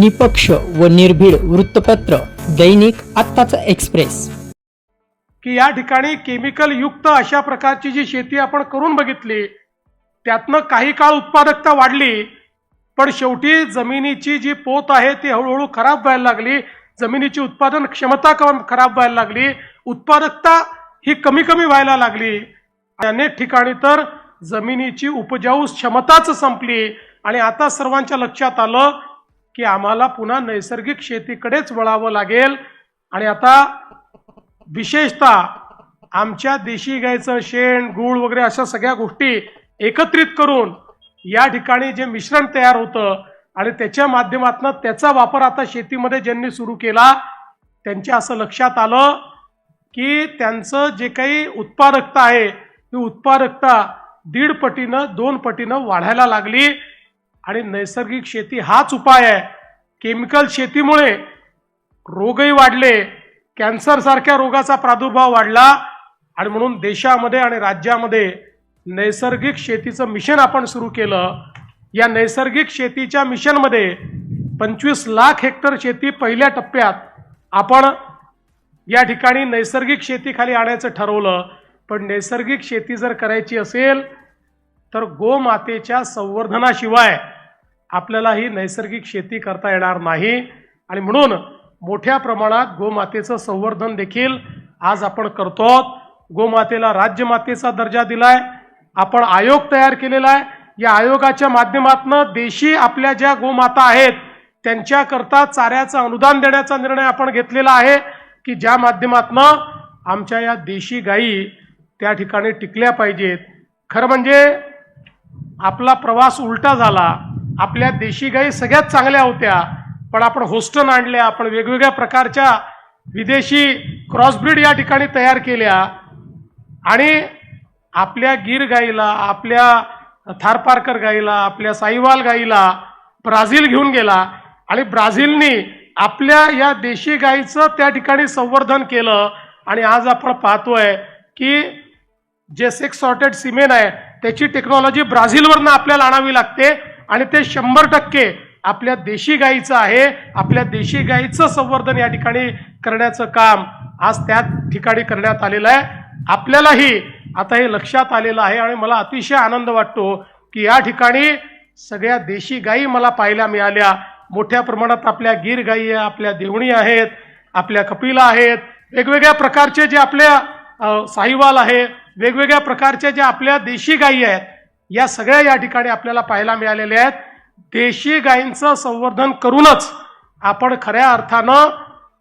निपक्ष व निर्भीड वृत्तपत्र दैनिक आत्ताचा एक्सप्रेस. की या ठिकाणी केमिकल युक्त अशा प्रकारची जी शेती आपण करून बघितली त्यातनं काही काळ उत्पादकता वाढली पण शेवटी जमिनीची जी पोत आहे ती हळूहळू खराब व्हायला लागली जमिनीची उत्पादन क्षमता कम खराब व्हायला लागली उत्पादकता ही कमी कमी व्हायला लागली. अनेक ठिकाणी तर जमिनीची उपजाऊ क्षमताच संपली. आणि आता सर्वांच्या लक्षात आलं की आम्हाला पुन्हा नैसर्गिक शेतीकडेच वळावं लागेल. आणि आता विशेषतः आमच्या देशी गायचं शेण गूळ वगैरे अशा सगळ्या गोष्टी एकत्रित करून या ठिकाणी जे मिश्रण तयार होतं आणि त्याच्या माध्यमातून त्याचा वापर आता शेतीमध्ये ज्यांनी सुरू केला त्यांच्या असं लक्षात आलं की त्यांचं जे काही उत्पादकता आहे ती उत्पादकता दीड पटीनं दोन पटीनं वाढायला लागली. आणि नैसर्गिक शेती हाच उपाय आहे. केमिकल शेतीमुळे रोगही वाढले कॅन्सरसारख्या रोगाचा प्रादुर्भाव वाढला आणि म्हणून देशामध्ये आणि राज्यामध्ये नैसर्गिक शेतीचं मिशन आपण सुरू केलं. या नैसर्गिक शेतीच्या मिशनमध्ये पंचवीस लाख हेक्टर शेती पहिल्या टप्प्यात आपण या ठिकाणी नैसर्गिक शेतीखाली आणायचं ठरवलं. पण नैसर्गिक शेती जर करायची असेल तर गोमातेच्या संवर्धनाशिवाय आपल्याला ही नैसर्गिक शेती करता येणार नाही. आणि म्हणून मोठ्या प्रमाणात गोमातेचं संवर्धन देखील आज आपण करतो गोमातेला राज्यमातेचा दर्जा दिलाय. आपण आयोग तयार केलेला आहे. या आयोगाच्या माध्यमातून देशी आपल्या ज्या गोमाता आहेत त्यांच्याकरता चाऱ्याचं अनुदान देण्याचा निर्णय आपण घेतलेला आहे की ज्या माध्यमातून आमच्या या देशी गायी त्या ठिकाणी टिकल्या पाहिजेत. खरं म्हणजे आपला प्रवास उलटा झाला. आपल्या देशी गायी सगळ्यात चांगल्या होत्या. पण आपण होस्टन आणल्या आपण वेगवेगळ्या प्रकारच्या विदेशी क्रॉसब्रीड या ठिकाणी तयार केल्या. आणि आपल्या गीर गाईला आपल्या थारपारकर गाईला आपल्या साईवाल गाईला ब्राझील घेऊन गेला. आणि ब्राझीलनी आपल्या या देशी गाईचं त्या ठिकाणी संवर्धन केलं. आणि आज आपण पाहतोय की जे सेक्स सॉर्टेड सिमेन आहे त्याची टेक्नॉलॉजी ब्राझीलवरनं आपल्याला आणावी लागते. आणि ते शंभर टक्के आपल्या देशी गाईचं आहे. आपल्या देशी गाईचं संवर्धन या ठिकाणी करण्याचं काम आज त्या ठिकाणी करण्यात आलेलं आहे. आपल्यालाही आता हे लक्षात आलेलं आहे आणि मला अतिशय आनंद वाटतो की या ठिकाणी सगळ्या देशी गायी मला पाहायला मिळाल्या. मोठ्या प्रमाणात आपल्या गीर गायी आहे आपल्या देवणी आहेत आपल्या कपिला आहेत. वेगवेगळ्या प्रकारचे जे आपल्या साहिवाल आहे वेगवेगळ्या प्रकारच्या ज्या आपल्या देशी गायी आहेत या सगळ्या या ठिकाणी आपल्याला पाहायला मिळालेल्या आहेत. देशी गायींचं संवर्धन करूनच आपण खऱ्या अर्थानं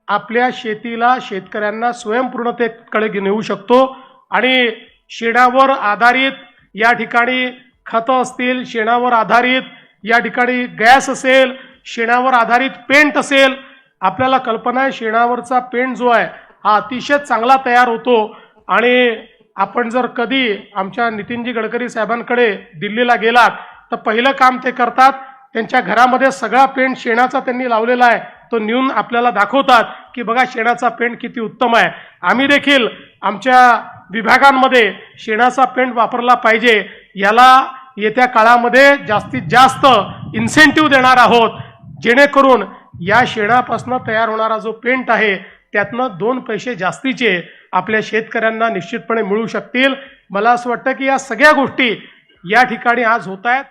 आपल्या शेतीला शेतकऱ्यांना स्वयंपूर्णतेकडे नेऊ शकतो. आणि शेणावर आधारित या ठिकाणी खतं असतील शेणावर आधारित या ठिकाणी गॅस असेल शेणावर आधारित पेंट असेल आपल्याला कल्पना आहे शेणावरचा पेंट जो आहे हा अतिशय चांगला तयार होतो. आणि आपण जर कधी आमच्या नितीनजी गडकरी साहेबांकडे दिल्लीला गेलात तर पहिलं काम ते करतात त्यांच्या घरामध्ये सगळा पेंट शेणाचा त्यांनी लावलेला आहे. तो नेऊन आपल्याला दाखवतात की बघा शेणाचा पेंट किती उत्तम आहे. आम्ही देखील आमच्या विभागांमध्ये शेणाचा पेंट वापरला पाहिजे. याला येत्या काळामध्ये जास्तीत जास्त इन्सेंटिव्ह देणार आहोत. जेणेकरून या शेणापासून तयार होणारा जो पेंट आहे त्यातनं दोन पैसे जास्तीचे आपल्या शेतकऱ्यांना निश्चितपणे मिळू शकतील. मला असं वाटतं की या सगळ्या गोष्टी या ठिकाणी आज होत आहेत.